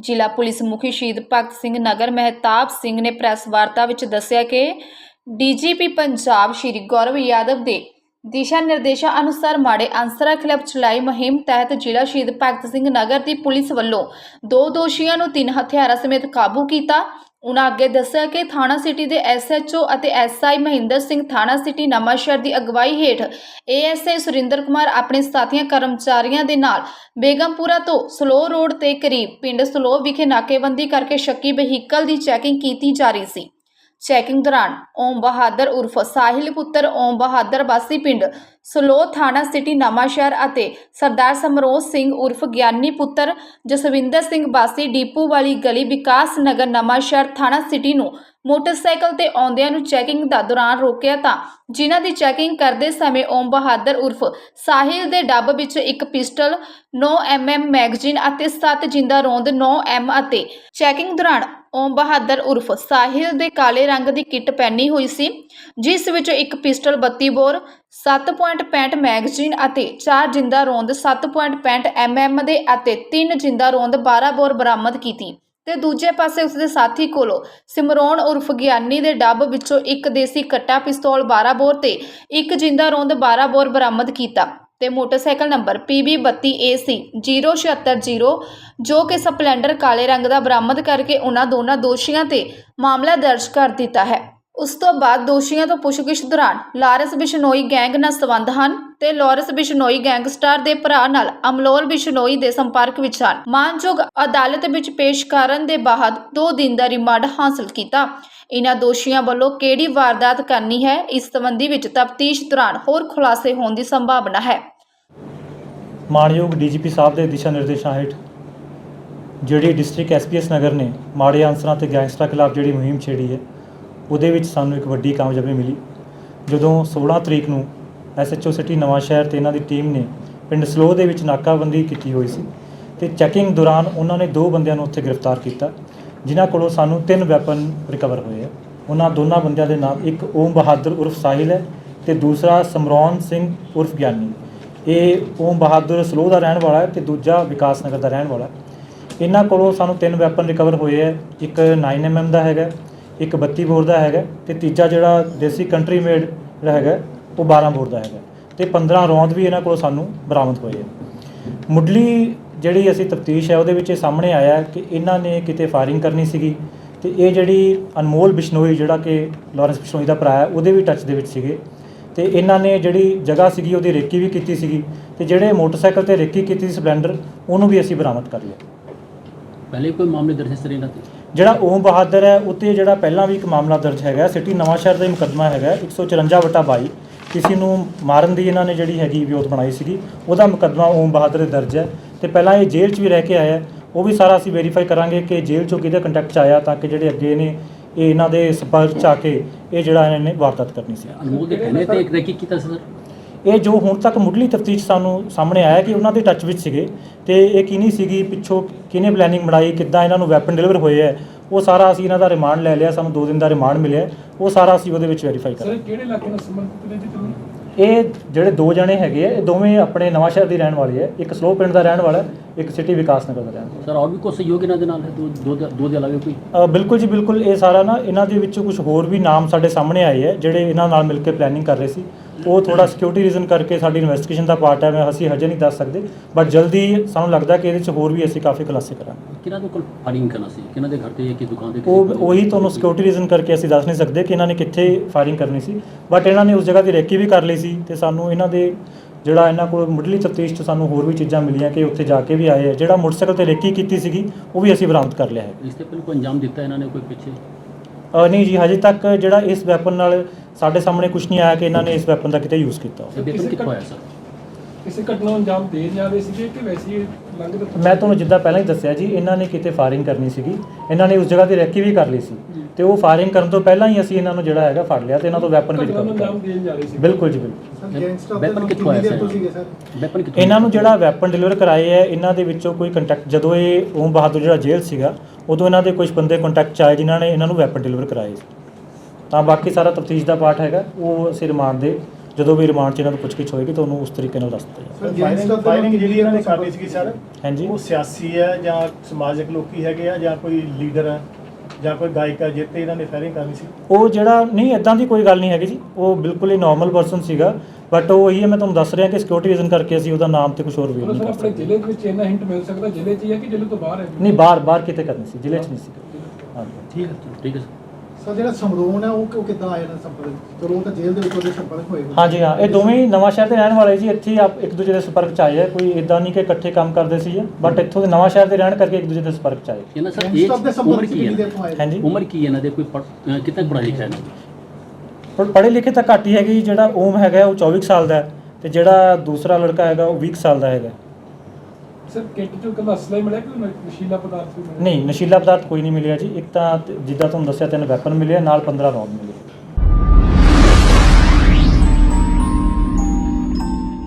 ਜ਼ਿਲ੍ਹਾ ਪੁਲਿਸ ਮੁਖੀ ਸ਼ਹੀਦ ਭਗਤ ਸਿੰਘ ਨਗਰ ਮਹਿਤਾਬ ਸਿੰਘ ਨੇ ਪ੍ਰੈਸ ਵਾਰਤਾ ਵਿੱਚ ਦੱਸਿਆ ਕਿ ਡੀਜੀਪੀ ਪੰਜਾਬ ਸ਼੍ਰੀ ਗੌਰਵ ਯਾਦਵ ਦੇ ਦਿਸ਼ਾ ਨਿਰਦੇਸ਼ਾਂ ਅਨੁਸਾਰ ਮਾੜੇ ਅਨਸਰਾਂ ਖਿਲਾਫ ਚਲਾਈ ਮੁਹਿੰਮ ਤਹਿਤ ਜ਼ਿਲ੍ਹਾ ਸ਼ਹੀਦ ਭਗਤ ਸਿੰਘ ਨਗਰ ਦੀ ਪੁਲਿਸ ਵੱਲੋਂ ਦੋ ਦੋਸ਼ੀਆਂ ਨੂੰ ਤਿੰਨ ਹਥਿਆਰਾਂ ਸਮੇਤ ਕਾਬੂ ਕੀਤਾ। ਉਨ੍ਹਾਂ ਅੱਗੇ ਦੱਸਿਆ ਕਿ ਥਾਣਾ ਸਿਟੀ ਦੇ ਐਸਐਚਓ ਅਤੇ ਐਸਆਈ ਮਹਿੰਦਰ ਸਿੰਘ ਥਾਣਾ ਸਿਟੀ ਨਵਾਂਸ਼ਹਿਰ ਦੀ ਅਗਵਾਈ ਹੇਠ ਏਐਸਆਈ ਸੁਰਿੰਦਰ ਕੁਮਾਰ ਆਪਣੇ ਸਾਥੀਆਂ ਕਰਮਚਾਰੀਆਂ ਦੇ ਨਾਲ ਬੇਗਮਪੁਰਾ ਤੋਂ ਸਲੋ ਰੋਡ ਤੇ ਕਰੀਬ ਪਿੰਡ ਸਲੋ ਵਿਖੇ ਨਾਕੇਬੰਦੀ ਕਰਕੇ ਸ਼ੱਕੀ ਵਹੀਕਲ ਦੀ ਚੈਕਿੰਗ ਕੀਤੀ ਜਾ ਰਹੀ ਸੀ। ਚੈਕਿੰਗ ਦੌਰਾਨ ਓਮ ਬਹਾਦਰ ਉਰਫ ਸਾਹਿਲ ਪੁੱਤਰ, ਓਮ ਬਹਾਦਰ ਵਾਸੀ ਪਿੰਡ ਸਲੋ ਥਾਣਾ ਸਿਟੀ ਨਵਾਂਸ਼ਹਿਰ ਅਤੇ ਸਰਦਾਰ ਸਮਰੋਜ ਸਿੰਘ ਉਰਫ ਗਿਆਨੀ ਪੁੱਤਰ ਜਸਵਿੰਦਰ ਸਿੰਘ ਵਾਸੀ ਡੀਪੂ ਵਾਲੀ ਗਲੀ ਵਿਕਾਸ ਨਗਰ ਨਵਾਂਸ਼ਹਿਰ ਥਾਣਾ ਸਿਟੀ ਨੂੰ ਮੋਟਰਸਾਈਕਲ ਤੇ ਆਉਂਦਿਆਂ ਨੂੰ ਚੈਕਿੰਗ ਦਾ ਦੌਰਾਨ ਰੋਕਿਆ ਤਾਂ ਜਿਨ੍ਹਾਂ ਦੀ ਚੈਕਿੰਗ ਕਰਦੇ ਸਮੇਂ ਓਮ ਬਹਾਦਰ ਉਰਫ ਸਾਹਿਲ ਦੇ ਡੱਬ ਵਿੱਚ ਇੱਕ ਪਿਸਟਲ 9 mm ਮੈਗਜ਼ੀਨ ਅਤੇ 7 ਜਿੰਦਾ ਰੋਂਦ 9 ਐਮ ਅਤੇ ਚੈਕਿੰਗ ਦੌਰਾਨ ਓਮ ਬਹਾਦਰ ਉਰਫ ਸਾਹਿਲ ਦੇ ਕਾਲੇ ਰੰਗ ਦੀ ਕਿੱਟ ਪਹਿਨੀ ਹੋਈ ਸੀ, ਜਿਸ ਵਿੱਚ ਇੱਕ ਪਿਸਟਲ 32 ਬੋਰ 7.65 ਮੈਗਜ਼ੀਨ ਅਤੇ 4 ਜਿੰਦਾ ਰੋਂਦ 7.65 mm ਦੇ ਅਤੇ 3 ਜਿੰਦਾ ਰੋਂਦ 12 ਬੋਰ ਬਰਾਮਦ ਕੀਤੀ। ਤੇ ਦੂਜੇ ਪਾਸੇ ਉਸਦੇ ਸਾਥੀ ਕੋਲੋਂ ਸਿਮਰੋਨ ਉਰਫ ਗਿਆਨੀ ਦੇ ਡੱਬ ਵਿੱਚੋਂ ਇੱਕ ਦੇਸੀ ਕੱਟਾ ਪਿਸਤੌਲ 12 ਬੋਰ ਤੇ ਇੱਕ ਜਿੰਦਾ ਰੋਂਦ 12 ਬੋਰ ਬਰਾਮਦ ਕੀਤਾ। ਤੇ ਮੋਟਰਸਾਈਕਲ ਨੰਬਰ PB32AC 0770 ਜੋ ਕਿ ਸਪਲੈਂਡਰ ਕਾਲੇ ਰੰਗ ਦਾ ਬਰਾਮਦ ਕਰਕੇ ਉਹਨਾਂ ਦੋਨਾਂ ਦੋਸ਼ੀਆਂ ਤੇ ਮਾਮਲਾ ਦਰਜ ਕਰ ਦਿੱਤਾ ਹੈ। ਉਸ ਤੋਂ ਬਾਅਦ ਦੋਸ਼ੀਆਂ ਤੋਂ ਪੁੱਛਗਿੱਛ ਦੌਰਾਨ ਲਾਰੈਂਸ ਬਿਸ਼ਨੋਈ ਗੈਂਗ ਨਾਲ ਸੰਬੰਧ ਹਨ ਤੇ ਲਾਰੈਂਸ ਬਿਸ਼ਨੋਈ ਗੈਂਗਸਟਰ ਦੇ ਭਰਾ ਨਾਲ ਅਮਲੋਰ ਬਿਸ਼ਨੋਈ ਦੇ ਸੰਪਰਕ ਵਿੱਚ ਹਨ। ਮਾਨਯੋਗ ਅਦਾਲਤ ਵਿੱਚ ਪੇਸ਼ ਕਰਨ ਦੇ ਬਾਅਦ 2 ਦਿਨ ਦਾ ਰਿਮਾਂਡ ਹਾਸਲ ਕੀਤਾ। ਇਨ੍ਹਾਂ ਦੋਸ਼ੀਆਂ ਵੱਲੋਂ ਕਿਹੜੀ ਵਾਰਦਾਤ ਕਰਨੀ ਹੈ, ਇਸ ਸੰਬੰਧੀ ਵਿੱਚ ਤਫਤੀਸ਼ ਦੌਰਾਨ ਹੋਰ ਖੁਲਾਸੇ ਹੋਣ ਦੀ ਸੰਭਾਵਨਾ ਹੈ। ਮਾਣਯੋਗ ਡੀਜੀਪੀ ਸਾਹਿਬ ਦੇ ਦਿਸ਼ਾ ਨਿਰਦੇਸ਼ਾਂ ਹੇਠ ਜਿਹੜੀ ਡਿਸਟ੍ਰਿਕਟ ਐਸਪੀਐਸ ਨਗਰ ਨੇ ਮਾੜੇ ਅਨਸਰਾਂ ਤੇ ਗੈਂਗਸਟਰਾਂ ਖਿਲਾਫ ਜਿਹੜੀ ਮੁਹਿੰਮ ਛੇੜੀ ਹੈ ਉਹਦੇ ਵਿੱਚ ਸਾਨੂੰ ਇੱਕ ਵੱਡੀ ਕਾਮਯਾਬੀ ਮਿਲੀ। ਜਦੋਂ 16 ਤਰੀਕ ਨੂੰ ਐਸਐਚਓ ਸਿਟੀ ਨਵਾਂ ਸ਼ਹਿਰ ਤੇ ਇਹਨਾਂ ਦੀ ਟੀਮ ਨੇ ਪਿੰਡ ਸਲੋ ਦੇ ਵਿੱਚ ਨਾਕਾਬੰਦੀ ਕੀਤੀ ਹੋਈ ਸੀ ਤੇ ਚੈਕਿੰਗ ਦੌਰਾਨ ਉਹਨਾਂ ਨੇ ਦੋ ਬੰਦਿਆਂ ਨੂੰ ਉੱਥੇ ਗ੍ਰਿਫਤਾਰ ਕੀਤਾ, ਜਿਨ੍ਹਾਂ ਕੋਲੋਂ ਸਾਨੂੰ ਤਿੰਨ ਵੈਪਨ ਰਿਕਵਰ ਹੋਏ ਆ। ਉਹਨਾਂ ਦੋਨਾਂ ਬੰਦਿਆਂ ਦੇ ਨਾਮ ਇੱਕ ਓਮ ਬਹਾਦਰ ਉਰਫ ਸਾਹਿਲ ਹੈ ਤੇ ਦੂਸਰਾ ਸਮਰੌਨ ਸਿੰਘ ਉਰਫ ਗਿਆਨੀ। ਇਹ ਓਮ ਬਹਾਦਰ ਸਲੋ ਦਾ ਰਹਿਣ ਵਾਲਾ ਹੈ ਤੇ ਦੂਜਾ ਵਿਕਾਸ ਨਗਰ ਦਾ ਰਹਿਣ ਵਾਲਾ ਹੈ। ਇਹਨਾਂ ਕੋਲੋਂ ਸਾਨੂੰ ਤਿੰਨ ਵੈਪਨ ਰਿਕਵਰ ਹੋਏ ਹੈ ਇੱਕ 9mm ਦਾ ਹੈਗਾ ਇੱਕ 32 ਬੋਰ ਦਾ ਹੈਗਾ ਤੇ ਤੀਜਾ ਜਿਹੜਾ ਦੇਸੀ ਕੰਟਰੀ ਮੇਡ ਜਿਹੜਾ ਹੈਗਾ, ਉਹ 12 ਬੋਰ ਦਾ ਹੈਗਾ। ਤੇ 15 ਰੌਂਦ ਵੀ ਇਹਨਾਂ ਕੋਲੋਂ ਸਾਨੂੰ ਬਰਾਮਦ ਹੋਏ ਹੈ ਮੁੱਢਲੀ ਜਿਹੜੀ ਅਸੀਂ ਤਫਤੀਸ਼ ਹੈ, ਉਹਦੇ ਵਿੱਚ ਇਹ ਸਾਹਮਣੇ ਆਇਆ ਕਿ ਇਹਨਾਂ ਨੇ ਕਿਤੇ ਫਾਇਰਿੰਗ ਕਰਨੀ ਸੀਗੀ ਤੇ ਇਹ ਜਿਹੜੀ ਅਨਮੋਲ ਬਿਸ਼ਨੋਈ, ਜਿਹੜਾ ਕਿ ਲਾਰੈਂਸ ਬਿਸ਼ਨੋਈ ਦਾ ਭਰਾ ਹੈ, ਉਹਦੇ ਵੀ ਟੱਚ ਦੇ ਵਿੱਚ ਸੀਗੇ। ਤੇ ਇਹਨਾਂ ਨੇ ਜਿਹੜੀ ਜਗ੍ਹਾ ਸੀਗੀ, ਉਹਦੀ ਰੇਕੀ ਵੀ ਕੀਤੀ ਸੀਗੀ ਤੇ ਜਿਹੜੇ ਮੋਟਰਸਾਈਕਲ ਤੇ ਰੇਕੀ ਕੀਤੀ ਸੀ ਸਪਲੈਂਡਰ ਉਹਨੂੰ ਵੀ ਅਸੀਂ ਬਰਾਮਦ ਕਰ ਲਿਆ। ਪਹਿਲੇ ਕੋਈ ਮਾਮਲੇ ਦਰਜ ਇਸ ਤਰ੍ਹਾਂ ਇਹਨਾਂ ਤੇ ਜਿਹੜਾ ਓਮ ਬਹਾਦਰ ਹੈ ਉੱਤੇ ਜਿਹੜਾ ਪਹਿਲਾਂ ਵੀ ਇੱਕ ਮਾਮਲਾ ਦਰਜ ਹੈਗਾ, ਸਿਟੀ ਨਵਾਂ ਸ਼ਹਿਰ ਦਾ ਮੁਕੱਦਮਾ ਹੈਗਾ 154 ਵਟਾ 22 ਕਿਸੇ ਨੂੰ ਮਾਰਨ ਦੀ ਇਹਨਾਂ ਨੇ ਜਿਹੜੀ ਹੈਗੀ ਵਿਉਂਤ ਬਣਾਈ ਸੀਗੀ, ਉਹਦਾ ਮੁਕੱਦਮਾ ਓਮ ਬਹਾਦਰ ਦੇ ਦਰਜ ਹੈ। ਤੇ ਪਹਿਲਾਂ ਇਹ ਜੇਲ੍ਹ 'ਚ ਵੀ ਰਹਿ ਕੇ ਆਇਆ ਉਹ ਵੀ ਸਾਰਾ ਅਸੀਂ ਵੈਰੀਫਾਈ ਕਰਾਂਗੇ ਕਿ ਜੇਲ੍ਹ 'ਚੋਂ ਕਿਹਦੇ ਕੰਟੈਕਟ 'ਚ ਆਇਆ ਤਾਂ ਕਿ ਜਿਹੜੇ ਅੱਗੇ ਨੇ, ਇਹ ਇਹਨਾਂ ਦੇ ਸੰਪਰਕ 'ਚ ਆ ਕੇ ਇਹ ਜਿਹੜਾ ਇਹਨਾਂ ਨੇ ਵਾਰਦਾਤ ਕਰਨੀ ਸੀ। ਅਨਮੋਲ ਦੇ ਕਹਿਣੇ ਤੇ ਇੱਕ ਰੈਕੀ ਕੀਤਾ ਸੀ ਸਰ? ਇਹ ਜੋ ਹੁਣ ਤੱਕ ਮੁੱਢਲੀ ਤਫਤੀਸ਼ ਸਾਨੂੰ ਸਾਹਮਣੇ ਆਇਆ ਕਿ ਉਹਨਾਂ ਦੇ ਟੱਚ ਵਿੱਚ ਸੀਗੇ ਤੇ ਇਹ ਕਿਹਨੀ ਸੀਗੀ ਪਿੱਛੋਂ ਕਿਹਨੇ ਪਲੈਨਿੰਗ ਬਣਾਈ ਕਿੱਦਾਂ ਇਹਨਾਂ ਨੂੰ ਵੈਪਨ ਡਿਲੀਵਰ ਹੋਏ ਹੈ ਉਹ ਸਾਰਾ ਅਸੀਂ ਇਹਨਾਂ ਦਾ ਰਿਮਾਂਡ ਲੈ ਲਿਆ ਸਾਨੂੰ 2 ਦਿਨ ਦਾ ਰਿਮਾਂਡ ਮਿਲਿਆ ਉਹ ਸਾਰਾ ਅਸੀਂ ਉਹਦੇ ਵਿੱਚ ਵੈਰੀਫਾਈ ਸਰ ਕਰਾਂਗੇ ਕਿਹੜੇ ਇਲਾਕੇ ਨਾਲ ਸੰਬੰਧਿਤ ਨੇ ਜੀ ਤੁਸੀਂ ਇਹ ਜਿਹੜੇ ਦੋ ਜਣੇ ਹੈਗੇ ਆ ਇਹ ਦੋਵੇਂ ਆਪਣੇ ਨਵਾਂ ਸ਼ਹਿਰ ਦੇ ਰਹਿਣ ਵਾਲੇ ਆ ਇੱਕ ਸਲੋ ਪਿੰਡ ਦਾ ਰਹਿਣ ਵਾਲਾ ਹੈ, ਇੱਕ ਸਿਟੀ ਵਿਕਾਸ ਨਗਰ ਦਾ ਰਹਿਣ ਵਾਲਾ। ਸਰ ਔਰ ਵੀ ਕੋਈ ਸਹਿਯੋਗ ਇਹਨਾਂ ਦੇ ਨਾਲ ਹੈ? ਦੋ ਦੋ ਦੇ- ਦੋ ਦੇ ਇਲਾਵਾ ਕੋਈ? ਬਿਲਕੁਲ ਜੀ ਬਿਲਕੁਲ ਇਹ ਸਾਰਾ ਨਾ ਇਹਨਾਂ ਦੇ ਵਿੱਚੋਂ ਕੁਝ ਹੋਰ ਵੀ ਨਾਮ ਸਾਡੇ ਸਾਹਮਣੇ ਆਏ ਹੈ ਜਿਹੜੇ ਇਹਨਾਂ ਨਾਲ ਮਿਲ ਕੇ ਪਲੈਨਿੰਗ ਕਰ ਰਹੇ ਸੀ। ਉਹ ਥੋੜਾ ਸਿਕਿਉਰਿਟੀ ਰੀਜ਼ਨ ਕਰਕੇ ਸਾਡੀ ਇਨਵੈਸਟੀਗੇਸ਼ਨ ਦਾ ਪਾਰਟ ਹੈ ਮੈਂ ਅਸੀਂ ਹਜੇ ਨਹੀਂ ਦੱਸ ਸਕਦੇ। ਬਟ ਜਲਦੀ ਸਾਨੂੰ ਲੱਗਦਾ ਕਿ ਇਹਦੇ ਵਿੱਚ ਹੋਰ ਵੀ ਅਸੀਂ ਕਾਫੀ ਖੁਲਾਸੇ ਕਰਾਂਗੇ। ਕਿਹਨਾਂ ਦੇ ਕੋਲ ਫਾਇਰਿੰਗ ਕਰਨਾ ਸੀ? ਕਿਹਨਾਂ ਦੇ ਘਰ ਤੇ ਕਿ ਦੁਕਾਨ ਤੇ ਉਹ ਉਹੀ ਤੁਹਾਨੂੰ ਸਿਕਿਉਰਿਟੀ ਰੀਜ਼ਨ ਕਰਕੇ ਅਸੀਂ ਦੱਸ ਨਹੀਂ ਸਕਦੇ ਕਿ ਇਹਨਾਂ ਨੇ ਕਿੱਥੇ ਫਾਇਰਿੰਗ ਕਰਨੀ ਸੀ। ਬਟ ਇਹਨਾਂ ਨੇ ਉਸ ਜਗ੍ਹਾ ਦੀ ਰੇਕੀ ਵੀ ਕਰ ਲਈ ਸੀ ਤੇ ਸਾਨੂੰ ਇਹਨਾਂ ਦੇ ਜਿਹੜਾ ਇਹਨਾਂ ਕੋਲ ਮੁੱਢਲੀ ਤਫਤੀਸ਼ 'ਚ ਸਾਨੂੰ ਹੋਰ ਵੀ ਚੀਜ਼ਾਂ ਮਿਲੀਆਂ ਕਿ ਉੱਥੇ ਜਾ ਕੇ ਵੀ ਆਏ ਆ। ਜਿਹੜਾ ਮੋਟਰਸਾਈਕਲ ਤੇ ਰੇਕੀ ਕੀਤੀ ਸੀਗੀ ਉਹ ਵੀ ਅਸੀਂ ਬਰਾਮਦ ਕਰ ਲਿਆ ਹੈ। ਇਸ ਤੇ ਕੋਈ ਅੰਜਾਮ ਦਿੱਤਾ ਇਹਨਾਂ ਨੇ ਕੋਈ ਪਿੱਛੇ? ਅ, ਨਹੀਂ ਜੀ ਹਜੇ ਤੱਕ ਜਿਹੜਾ ਇਸ ਵੈਪਨ ਨਾਲ ਸਾਡੇ ਸਾਹਮਣੇ ਕੁਝ ਨਹੀਂ ਆਇਆ ਕਿ ਇਹਨਾਂ ਨੇ ਇਸ ਵੈਪਨ ਦਾ ਕਿਤੇ ਯੂਜ਼ ਕੀਤਾ ਹੋਵੇ। ਵੇਪਨ ਕਿੱਥੋਂ ਆਇਆ ਸਰ? ਕਿਸੇ ਘਟਨਾ ਨੂੰ ਅੰਜਾਮ ਦੇ ਜਾ ਰਹੇ ਸੀਗੇ ਕਿ ਵੈਸੇ ਹੀ ਮੈਂ ਤੁਹਾਨੂੰ ਜਿੱਦਾਂ ਪਹਿਲਾਂ ਹੀ ਦੱਸਿਆ ਜੀ ਇਹਨਾਂ ਨੇ ਕਿਤੇ ਫਾਇਰਿੰਗ ਕਰਨੀ ਸੀਗੀ। ਇਹਨਾਂ ਨੇ ਉਸ ਜਗ੍ਹਾ ਤੇ ਰੈਕੀ ਵੀ ਕਰ ਲਈ ਸੀ। ਤੇ ਉਹ ਫਾਇਰਿੰਗ ਕਰਨ ਤੋਂ ਪਹਿਲਾਂ ਹੀ ਅਸੀਂ ਇਹਨਾਂ ਨੂੰ ਜਿਹੜਾ ਹੈਗਾ ਫੜ ਲਿਆ ਤੇ ਇਹਨਾਂ ਤੋਂ ਵੈਪਨ ਵੀ ਘਟਨਾ ਨੂੰ ਰਿਕਵਰ ਅੰਜਾਮ ਕਰ ਦੇਣ ਜਾ ਰਹੇ ਸੀ ਬਿਲਕੁਲ ਜੀ ਬਿਲਕੁਲ। ਵੈਪਨ ਕਿੱਥੋਂ ਆਇਆ ਸਰ? ਵੈਪਨ ਕਿੱਥੋਂ ਇਹਨਾਂ ਨੂੰ ਜਿਹੜਾ ਵੈਪਨ ਡਿਲੀਵਰ ਕਰਾਏ ਹੈ ਇਹਨਾਂ ਦੇ ਵਿੱਚੋਂ ਕੋਈ ਕੰਟੈਕਟ ਜਦੋਂ ਇਹ ਓਮ ਬਹਾਦਰ ਜਿਹੜਾ ਜੇਲ੍ਹ ਸੀਗਾ ਉਦੋਂ ਇਹਨਾਂ ਦੇ ਕੁਝ ਬੰਦੇ ਕੰਟੈਕਟ ਚ ਆਏ ਜਿਨ੍ਹਾਂ ਨੇ ਇਹਨਾਂ ਨੂੰ ਵੈਪਨ ਡਿਲੀਵਰ ਕਰਾਏ ਸੀ। ਤਾਂ ਬਾਕੀ ਸਾਰਾ ਤਫਤੀਸ਼ ਦਾ ਪਾਰਟ ਹੈਗਾ ਉਹ ਅਸੀਂ ਰਿਮਾਂਡ ਦੇ ਜਦੋਂ ਵੀ ਰਿਮਾਂਡ 'ਚ ਇਹਨਾਂ ਤੋਂ ਪੁੱਛਗਿੱਛ ਹੋਏਗੀ ਤਾਂ ਉਹਨੂੰ ਉਸ ਤਰੀਕੇ ਨਾਲ ਦੱਸ ਦਿੱਤਾ ਜਾਏਗਾ। ਸਰ ਫਾਇਰਿੰਗ ਫਾਇਰਿੰਗ ਜਿਹੜੀ ਇਹਨਾਂ ਨੇ ਕਰਨੀ ਸੀਗੀ ਸਰ ਹਾਂਜੀ। ਉਹ ਸਿਆਸੀ ਹੈ ਜਾਂ ਸਮਾਜਿਕ ਲੋਕੀ ਹੈਗੇ ਆ ਜਾਂ ਕੋਈ ਲੀਡਰ ਹੈ ਜਾਂ ਕੋਈ ਗਾਇਕ ਹੈ ਜਿੱਤੇ ਇਹਨਾਂ ਨੇ ਫਾਇਰਿੰਗ ਕਰਨੀ ਸੀ? ਉਹ ਜਿਹੜਾ ਨਹੀਂ ਇਦਾਂ ਦੀ ਕੋਈ ਗੱਲ ਨਹੀਂ ਹੈਗੀ ਜੀ। ਉਹ ਬਿਲਕੁਲ ਹੀ ਨਾਰਮਲ ਪਰਸਨ ਸੀਗਾ ਬਟ ਉਹ ਇਹੀ ਹੈ ਮੈਂ ਤੁਹਾਨੂੰ ਦੱਸ ਰਿਹਾ ਕਿ ਸਿਕਿਉਰਿਟੀ ਰੀਜ਼ਨ ਕਰਕੇ ਅਸੀਂ ਉਹਦਾ ਨਾਮ ਤੇ ਕੁਝ ਹੋਰ ਵੀ ਨਹੀਂ ਕਰ ਸਕਦੇ। ਜ਼ਿਲ੍ਹੇ ਦੇ ਵਿੱਚ ਇੰਨਾ ਹਿੰਟ ਮਿਲ ਸਕਦਾ ਜ਼ਿਲ੍ਹੇ 'ਚ ਹੀ ਹੈ ਕਿ ਜ਼ਿਲ੍ਹੇ ਤੋਂ ਬਾਹਰ ਹੈ? ਨਹੀਂ ਬਾਹਰ ਬਾਹਰ ਕਿਤੇ ਕਰਨੀ ਸੀ ਜ਼ਿਲ੍ਹੇ 'ਚ ਨਹੀਂ ਸੀ ਹਾਂਜੀ। ਠੀਕ ਹੈ ਸਰ ਠੀਕ ਹੈ ਸਰ ਜਿਹੜਾ ਸਮਰੋਨ ਹੈ ਉਹ ਉਹ ਕਿੱਦਾਂ ਆਇਆ ਨਾ ਸੰਪਰਕ ਚਲੋ ਉਹ ਤਾਂ ਜੇਲ੍ਹ ਦੇ ਵਿੱਚ ਉਹਦੇ ਸੰਪਰਕ ਹੋਏਗਾ ਹਾਂਜੀ ਹਾਂ। ਇਹ ਦੋਵੇਂ ਹੀ ਨਵਾਂ ਸ਼ਹਿਰ ਦੇ ਰਹਿਣ ਵਾਲੇ ਜੀ। ਇੱਥੇ ਹੀ ਆਪ ਇੱਕ ਦੂਜੇ ਦੇ ਸੰਪਰਕ 'ਚ ਆਏ ਆ। ਕੋਈ ਇਦਾਂ ਨਹੀਂ ਕਿ ਇਕੱਠੇ ਕੰਮ ਕਰਦੇ ਸੀ ਬਟ ਇੱਥੋਂ ਦੇ ਨਵਾਂ ਸ਼ਹਿਰ ਦੇ ਰਹਿਣ ਕਰਕੇ ਇੱਕ ਦੂਜੇ ਦੇ ਸੰਪਰਕ 'ਚ ਆਏ। ਸਰ ਗੈਂਗਸਟਰ ਦੇ ਉਮਰ ਕੀ ਤੋਂ ਹਾਂਜੀ। ਉਮਰ ਕੀ ਹੈ ਇਹਨਾਂ ਦੇ? ਕੋਈ ਪੜ੍ਹ- ਅਹ ਕਿੰਨਾ ਕੁ ਪੜ੍ਹਾ ਲਿਖਿਆ ਹੈ ਇਹਨਾਂ ਪਰ ਪੜ੍ਹੇ ਲਿਖੇ ਤਾਂ ਘੱਟ ਹੀ ਹੈਗੇ ਜੀ। ਜਿਹੜਾ ਓਮ ਹੈਗਾ ਉਹ 24 ਸਾਲ ਦਾ ਹੈ। ਤੇ ਜਿਹੜਾ ਦੂਸਰਾ ਲੜਕਾ ਹੈਗਾ ਉਹ 20 ਸਾਲ ਦਾ ਹੈਗਾ। ਸਰ ਕਿੱਟ 'ਚੋਂ ਕੱਲਾ ਅਸਲਾ ਹੀ ਮਿਲਿਆ ਕਿ ਨਸ਼ੀਲਾ ਪਦਾਰਥ ਵੀ ਮਿਲਿਆ? ਨਹੀਂ, ਨਸ਼ੀਲਾ ਪਦਾਰਥ ਕੋਈ ਨਹੀਂ ਮਿਲਿਆ ਜੀ। ਇੱਕ ਤਾਂ ਜਿੱਦਾਂ ਤੁਹਾਨੂੰ ਦੱਸਿਆ ਤਿੰਨ ਵੈਪਨ ਮਿਲੇ ਨਾਲ 15 ਰੌਂਡ ਮਿਲੇ